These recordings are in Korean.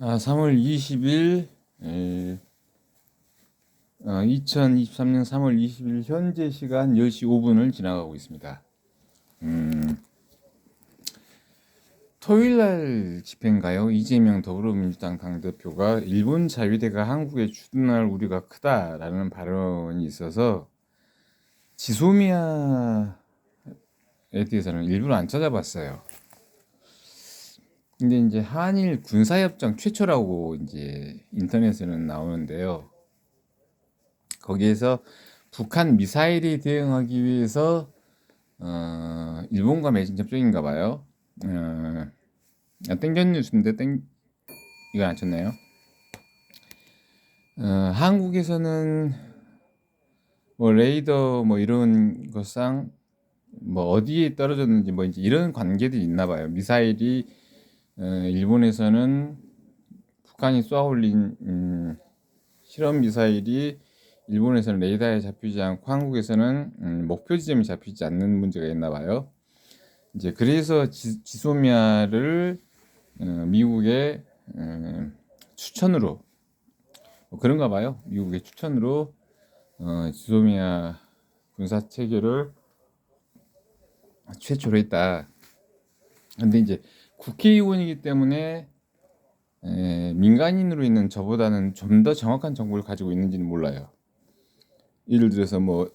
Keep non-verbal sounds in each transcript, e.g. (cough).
아, 3월 20일, 에, 어, 2023년 3월 20일 현재 시간 10시 5분을 지나가고 있습니다. 음, 토요일 날 집회인가요? 이재명 더불어민주당 당대표가 일본 자위대가 한국에 주둔할 우려가 크다라는 발언이 있어서 지소미아에 대해서는 일부러 안 찾아봤어요. 근데 이제 한일 군사협정 최초라고 이제 인터넷에는 나오는데요. 거기에서 북한 미사일에 대응하기 위해서 어, 일본과 맺은 협정인가 봐요. 어, 아, 땡전 뉴스인데 땡 이거 안 쳤나요? 어, 한국에서는 뭐 레이더 뭐 이런 것상 뭐 어디에 떨어졌는지 뭐 이제 이런 관계들이 있나 봐요. 미사일이 어, 일본에서는 북한이 쏘아올린 음, 실험 미사일이 일본에서는 레이더에 잡히지 않고 한국에서는 음, 목표 지점이 잡히지 않는 문제가 있나 봐요. 이제 그래서 지, 지소미아를 어, 미국의 어, 추천으로 뭐 그런가 봐요. 미국의 추천으로 어, 지소미아 군사 체계를 최초로 했다. 근데 이제 국회의원이기 때문에 에, 민간인으로 있는 저보다는 좀 더 정확한 정보를 가지고 있는지는 몰라요. 예를 들어서 뭐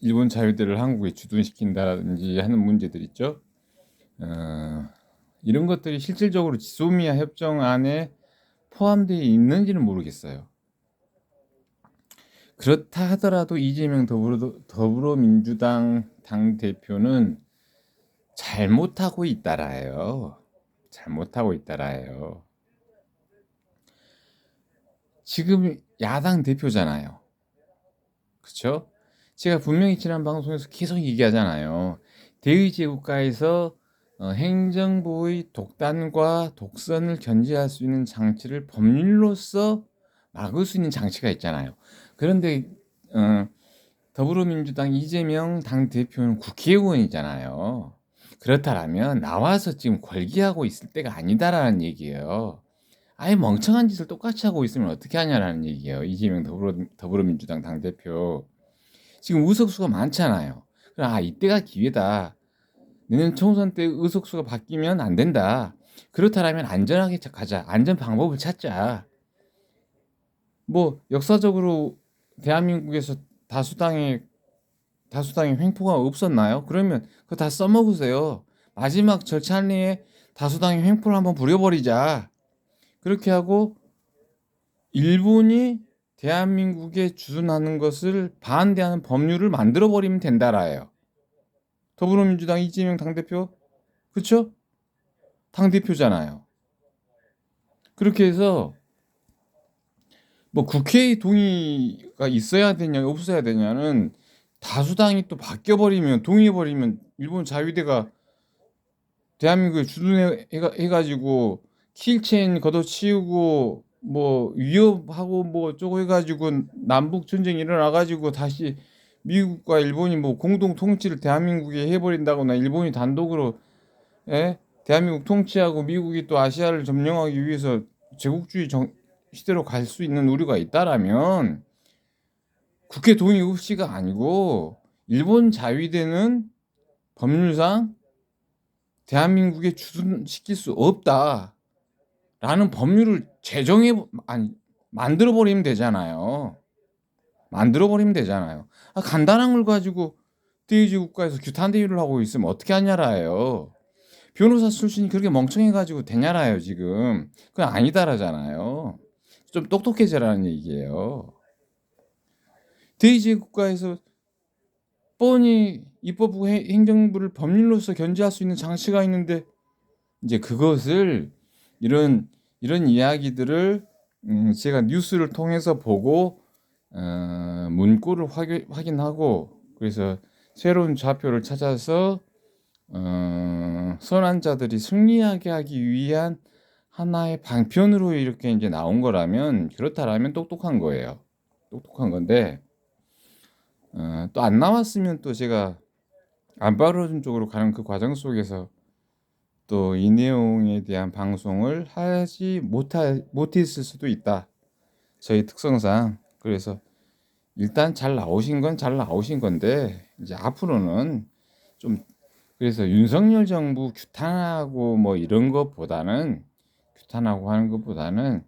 일본 자유대를 한국에 주둔시킨다든지 하는 문제들 있죠. 어, 이런 것들이 실질적으로 지소미아 협정 안에 포함되어 있는지는 모르겠어요. 그렇다 하더라도 이재명 더불어, 더불어민주당 당 대표는 잘못하고 있다라요. 잘못하고 있다라요. 지금 야당 대표잖아요. 그렇죠? 제가 분명히 지난 방송에서 계속 얘기하잖아요. 대의제 국가에서 어, 행정부의 독단과 독선을 견제할 수 있는 장치를 법률로서 막을 수 있는 장치가 있잖아요. 그런데 어, 더불어민주당 이재명 당 대표는 국회의원이잖아요. 그렇다면 나와서 지금 걸기하고 있을 때가 아니다라는 얘기예요. 아예 멍청한 짓을 똑같이 하고 있으면 어떻게 하냐라는 얘기예요. 이재명 더불어, 더불어민주당 당대표. 지금 의석수가 많잖아요. 아 이때가 기회다. 내년 총선 때 의석수가 바뀌면 안 된다. 그렇다면 안전하게 가자. 안전 방법을 찾자. 뭐 역사적으로 대한민국에서 다수당의 다수당의 횡포가 없었나요? 그러면 그거 다 써먹으세요. 마지막 절찬리에 다수당의 횡포를 한번 부려버리자. 그렇게 하고 일본이 대한민국에 주둔하는 것을 반대하는 법률을 만들어 버리면 된다라예요. 더불어민주당 이재명 당대표 그렇죠? 당대표잖아요. 그렇게 해서 뭐 국회의 동의가 있어야 되냐 없어야 되냐는 다수당이 또 바뀌어 버리면 동의해 버리면 일본 자위대가 대한민국에 주둔해 해가지고 킬체인 걷어치우고 뭐 위협하고 뭐 어쩌고 해가지고 남북 전쟁이 일어나가지고 다시 미국과 일본이 뭐 공동 통치를 대한민국에 해버린다거나 일본이 단독으로 예? 대한민국 통치하고 미국이 또 아시아를 점령하기 위해서 제국주의 정, 시대로 갈 수 있는 우려가 있다라면 국회 동의 없이가 아니고 일본 자위대는 법률상 대한민국에 주둔시킬 수 없다. 라는 법률을 제정해 아니 만들어 버리면 되잖아요. 만들어 버리면 되잖아요. 아, 간단한 걸 가지고 대의지 국가에서 규탄 대위를 하고 있으면 어떻게 하냐라요. 변호사 출신이 그렇게 멍청해 가지고 되냐라요 지금. 그건 아니다라잖아요. 좀 똑똑해져라는 얘기예요. 대의제 국가에서 뻔히 입법부 행정부를 법률로서 견제할 수 있는 장치가 있는데 이제 그것을 이런 이런 이야기들을 음 제가 뉴스를 통해서 보고 어 문구를 확인, 확인하고 그래서 새로운 좌표를 찾아서 어 선한 자들이 승리하게 하기 위한 하나의 방편으로 이렇게 이제 나온 거라면 그렇다라면 똑똑한 거예요. 똑똑한 건데 어, 또안 나왔으면 또 제가 안 바로준 쪽으로 가는 그 과정 속에서 또 이 내용에 대한 방송을 하지 못하, 못했을 수도 있다. 저희 특성상 그래서 일단 잘 나오신 건 잘 나오신 건데 이제 앞으로는 좀 그래서 윤석열 정부 규탄하고 뭐 이런 것보다는 규탄하고 하는 것보다는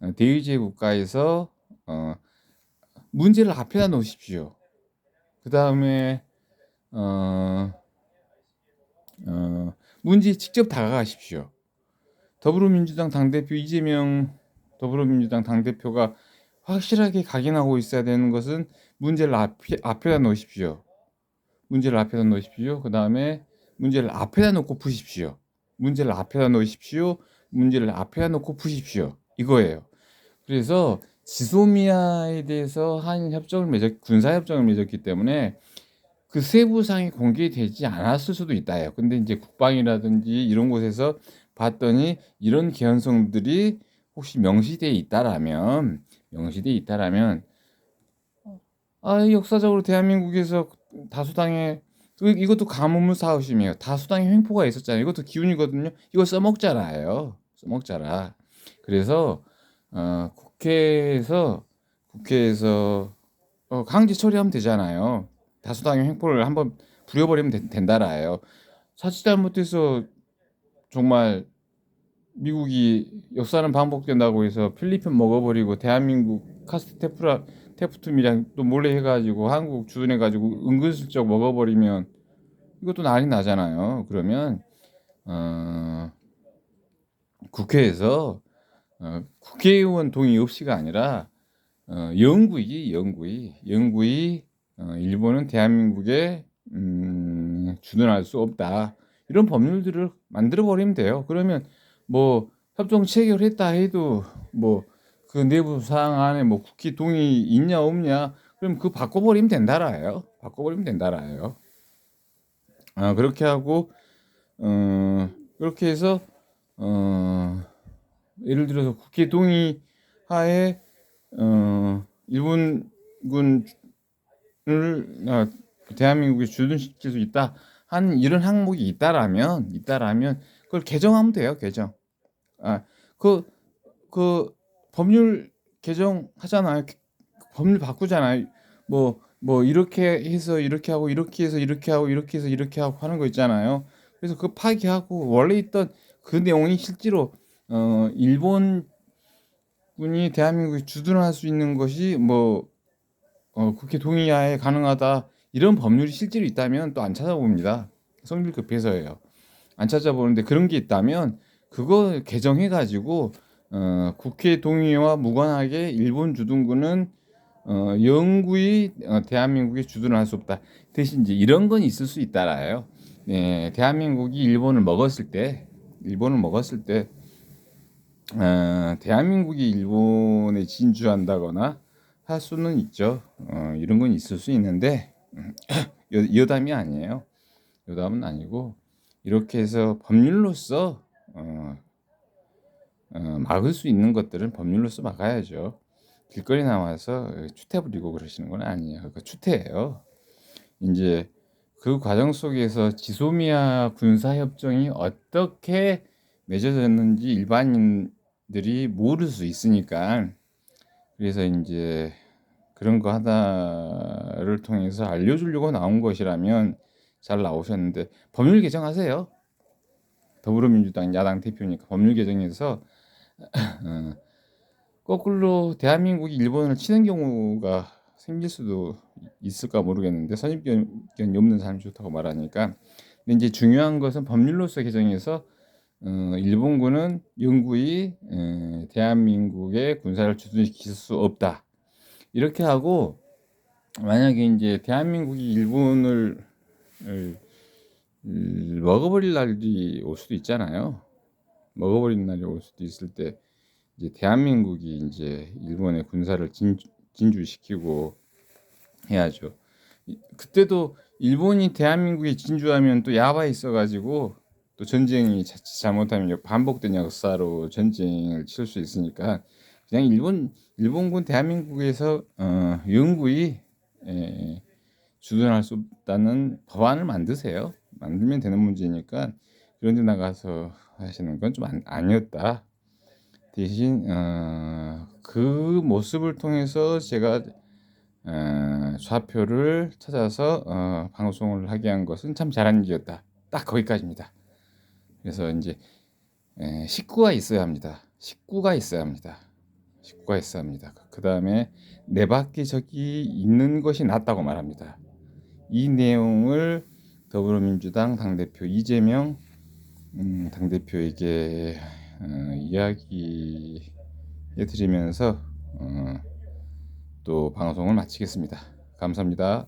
어, 대의제 국가에서 어, 문제를 앞에다 놓으십시오. 그 다음에 어, 어, 문제에 직접 다가가십시오. 더불어민주당 당대표 이재명 더불어민주당 당대표가 확실하게 각인하고 있어야 되는 것은 문제를 앞에, 앞에다 놓으십시오. 문제를 앞에다 놓으십시오. 그 다음에 문제를 앞에다 놓고 푸십시오. 문제를 앞에다 놓으십시오. 문제를 앞에다 놓고 푸십시오. 이거예요. 그래서 지소미아에 대해서 한 협정을 맺었 군사 협정을 맺었기 때문에 그 세부 사항이 공개되지 않았을 수도 있다요. 근데 이제 국방이라든지 이런 곳에서 봤더니 이런 개연성들이 혹시 명시돼 있다라면 명시돼 있다라면 아 역사적으로 대한민국에서 다수당의 그 이것도 가뭄을 사오심이에요. 다수당의 횡포가 있었잖아요. 이것도 기운이거든요. 이거 써먹자라예요. 써먹자라. 그래서 어, 국회에서 국회에서 어, 강제 처리하면 되잖아요. 다수당의 횡포를 한번 부려버리면 된, 된다라예요. 사실 잘못해서 정말 미국이 역사는 반복된다고 해서 필리핀 먹어버리고 대한민국 카스트 테프라 테프툼이랑 또 몰래 해가지고 한국 주둔해가지고 은근슬쩍 먹어버리면 이것도 난리 나잖아요. 그러면 어, 국회에서 어, 국회의원 동의 없이가 아니라 어, 영구히 영구히 영구히 어, 일본은 대한민국에 음, 주둔할 수 없다 이런 법률들을 만들어 버리면 돼요. 그러면 뭐 협정 체결했다 해도 뭐 그 내부 사항 안에 뭐 국회 동의 있냐 없냐 그럼 그 바꿔버리면 된다라예요. 바꿔버리면 된다라예요. 아 그렇게 하고 어 그렇게 해서 어 예를 들어서 국회 동의 하에 어 일본군을 아, 대한민국에 주둔시킬 수 있다. 한 이런 항목이 있다라면 있다라면 그걸 개정하면 돼요 개정. 아그그 그 법률 개정하잖아요. 법률 바꾸잖아요. 뭐뭐 뭐 이렇게 해서 이렇게 하고 이렇게 해서 이렇게 하고 이렇게 해서 이렇게 하고 하는 거 있잖아요. 그래서 그 파기하고 원래 있던 그 내용이 실제로 어 일본 군이 대한민국에 주둔 할 수 있는 것이 뭐 어, 국회 동의하에 가능하다 이런 법률이 실제로 있다면 또 안 찾아봅니다. 성질 급해서예요. 안 찾아보는데 그런 게 있다면 그거 개정해 가지고 어, 국회 동의와 무관하게 일본 주둔군은 어, 영구히 어, 대한민국에 주둔할 수 없다. 대신 이제 이런 건 있을 수 있다라요. 네, 대한민국이 일본을 먹었을 때, 일본을 먹었을 때, 어, 대한민국이 일본에 진주한다거나 할 수는 있죠. 어, 이런 건 있을 수 있는데 (clears throat) 여, 여담이 아니에요. 여담은 아니고 이렇게 해서 법률로서 어, 어, 막을 수 있는 것들은 법률로서 막아야죠. 길거리 나와서 추태 부리고 그러시는 건 아니에요. 그 추태예요. 이제 그 과정 속에서 지소미아 군사 협정이 어떻게 맺어졌는지 일반인 들이 모를 수 있으니까. 그래서 이제 그런 거 하나를 통해서 알려주려고 나온 것이라면 잘 나오셨는데 법률 개정하세요. 더불어민주당 야당 대표니까 법률 개정에서. (clears throat) 어, 거꾸로 대한민국이 일본을 치는 경우가 생길 수도 있을까 모르겠는데 선입견이 없는 사람이 좋다고 말하니까. 근데 이제 중요한 것은 법률로서 개정해서 어, 일본군은 영구히 에, 대한민국의 군사를 주둔시킬 수 없다 이렇게 하고 만약에 이제 대한민국이 일본을 먹어버릴 날이 올 수도 있잖아요. 먹어버린 날이 올 수도 있을 때 이제 대한민국이 이제 일본의 군사를 진, 진주시키고 해야죠. 그때도 일본이 대한민국에 진주하면 또 야바에 있어가지고 또 전쟁이 자칫 잘못하면 반복된 역사로 전쟁을 칠 수 있으니까 그냥 일본 일본군 대한민국에서 어, 영구히 에, 주둔할 수 없다는 법안을 만드세요. 만들면 되는 문제니까 그런 데 나가서 하시는 건 좀 아니었다. 대신 어, 그 모습을 통해서 제가 어, 좌표를 찾아서 어, 방송을 하게 한 것은 참 잘한 일이었다. 딱 거기까지입니다. 그래서 이제 에, 식구가 있어야 합니다. 식구가 있어야 합니다. 식구가 있어야 합니다. 그 다음에 내 밖에 적이 있는 것이 낫다고 말합니다. 이 내용을 더불어민주당 당대표 이재명 음, 당대표에게 어, 이야기해 드리면서 어, 또 방송을 마치겠습니다. 감사합니다.